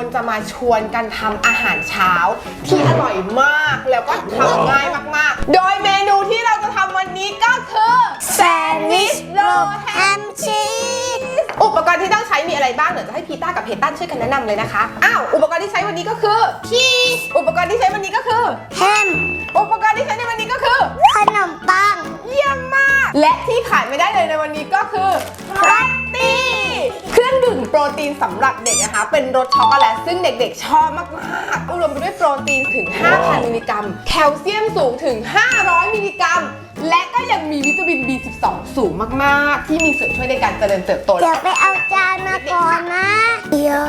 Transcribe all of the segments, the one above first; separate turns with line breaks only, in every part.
คนจะมาชวนกันทำอาหารเช้า ที่อร่อยมากแล้วก็ทำง่ายมากๆ โดยเมนูที่เราจะทำวันนี้ก็คือ
แซนด์วิชโรลแฮมชีส
อุปกรณ์ที่ต้องใช้มีอะไรบ้างเดี๋ยวจะให้พีต้ากับเพตันช่วยกันแนะนำเลยนะคะอ้าวอุปกรณ์ที่ใช้วันนี้ก็คือ
ชีส
อุปกรณ์ที่ใช้วันนี้ก็คือ
แฮม
อุปกรณ์ที่ใช้ในวันนี้ก็คือ
ขนมปัง
เยี่ยมมาก และที่ขาดไม่ได้เลยในวันนี้ก็คือฟรัตตี้ เครื่องดื่มโปรตีนสำหรับเด็กนะคะ เป็นรสช็อกโกแลตซึ่งเด็กๆ ชอบมากๆอุดมไปด้วยโปรตีนถึง 5,000 มิลลิกรัม แคลเซียมสูงถึง 500 มิลลิกรัม และก็ยังมีวิตามิน B12 สูงมากๆ ที่มีส่วนช่วยในการเจริญเติบโต
เดี๋ยวไปเอาจานมาก่อนนะ เดี๋ยว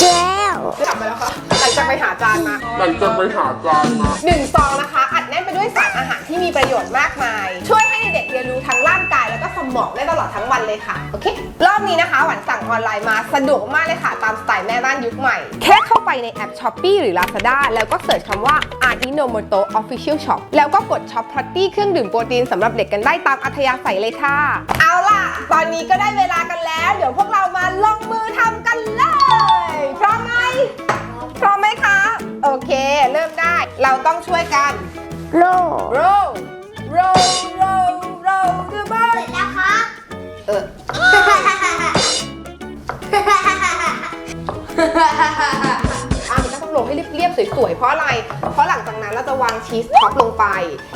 แก้ว
กลับมาแล้วค่ะหลังจากไปหาจานมา
หลังจากไปหาจานมา
หนึ่งซองนะคะอัดแน่นไปด้วยสารอาหารที่มีประโยชน์มากมาย ช่วยให้เด็กเรียนรู้ทั้งร่างกายแล้วก็สมองได้ตลอดทั้งวันเลยค่ะโอเครอบนี้นะคะหวันสั่งออนไลน์มาสะดวกมากเลยค่ะ ตามสไตล์แม่บ้านยุคใหม่ แค่เข้าไปในแอป s h o p e e หรือ Lazada แล้วก็เสิร์ชคำว่า Ajinomoto Official Shop แล้วก็กดช็อปพอตตี้เครื่องดื่มโปรตีนสำหรับเด็กกันได้ตามอัธยาศัยเลยค่ะ เอาล่ะ ตอนนี้ก็ได้เวลากันแล้ว เดี๋ยวพวกเรามาลงมือทำกันเลย พร้อมไหมพร้อมไหมคะ โอเค เริ่มได้ เราต้องช่วยกัน
โล
roll roll roll roll the
เส
ball
ร็จแล้วครับ
เออ อะมันก็ต้องลงให้เรียบๆสวยๆ เพราะอะไร เพราะหลังจากนั้นเราจะวางชีสท็อปลงไป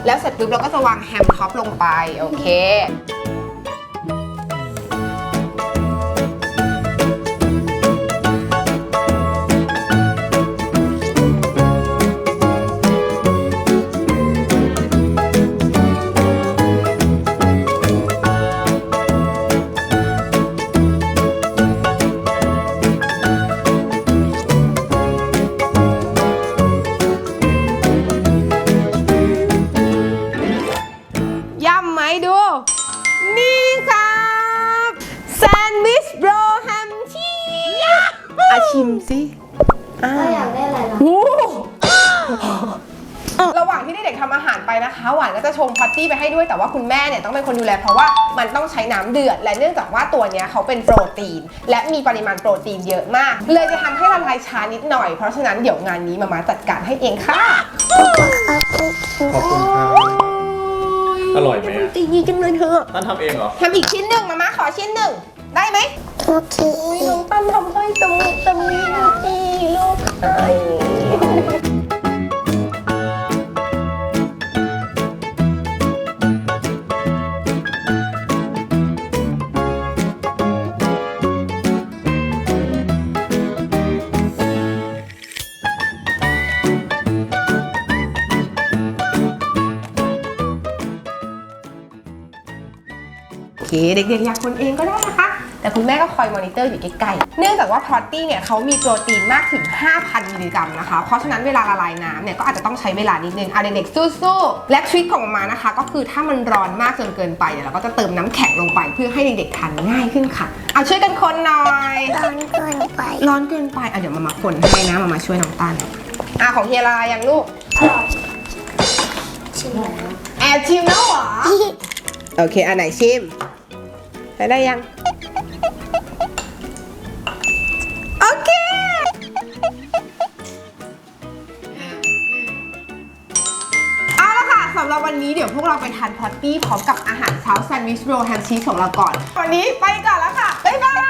แล้วเสร็จปุ๊บเราก็จะวางแฮมท็อปลงไป โอเค ชิมสิอ่า
ก็อยากได้อะไรล่ะ
โอ้ระหว่างที่เด็กๆทำอาหารไปนะคะ หวานก็จะชงพอตตี้ไปให้ด้วยแต่ว่าคุณแม่เนี่ยต้องเป็นคนดูแลเพราะว่ามันต้องใช้น้ำเดือด และเนื่องจากว่าตัวเนี้ยเขาเป็นโปรตีน และมีปริมาณโปรตีนเยอะมาก เลยจะทำให้ละลายช้านิดหน่อยเพราะฉะนั้นเดี๋ยวงานนี้มามาจัดการให้เองค่ะ
ขอบคุณครับอร่อยไหมอะ
ตีดีจังเลยเธอ
ท่านทำเองเหรอ
ทำอีกชิ้นหนึ่งมามาขอชิ้นหนึ่งได้ไหม
โอเค
น้องตั้มทำให้ตรงนี้ตรงนี้นี่ลูกเอ้ยโอเค เด็กๆอยากคนเองก็ได้นะคะ แต่คุณแม่ก็คอยมอนิเตอร์อยู่ใกล้ๆ เนื่องจากว่าพรอตตี้เนี่ยเขามีโปรตีนมากถึง 5,000 มิลลิกรัมนะคะ เพราะฉะนั้นเวลาละลายน้ำเนี่ยก็อาจจะต้องใช้เวลานิดนึงเอาเด็กๆสู้ๆ และทริคของมานะคะ ก็คือถ้ามันร้อนมากจนเกินไปเดี๋ยวเราก็จะเติมน้ำแข็งลงไปเพื่อให้เด็กๆทานง่ายขึ้นค่ะ เอาช่วยกันคนหน่อย
ร้อนเกินไป
ร้อนเกินไปอะเดี๋ยวมามาคนให้นะมามาช่วยน้องตันอะของเฮียลายังลูก
ชิมแล้ว
แอบชิมแล้วเหรอ โอเคอันไหนชิมใช้ได้ยัง นนี้เดี๋ยวพวกเราไปทานพอตตี้พร้อมกับอาหารเช้าแซนด์วิชโรลแฮมชีสของเราก่อน วันนี้ไปก่อนแล้วค่ะ บ๊ายบาย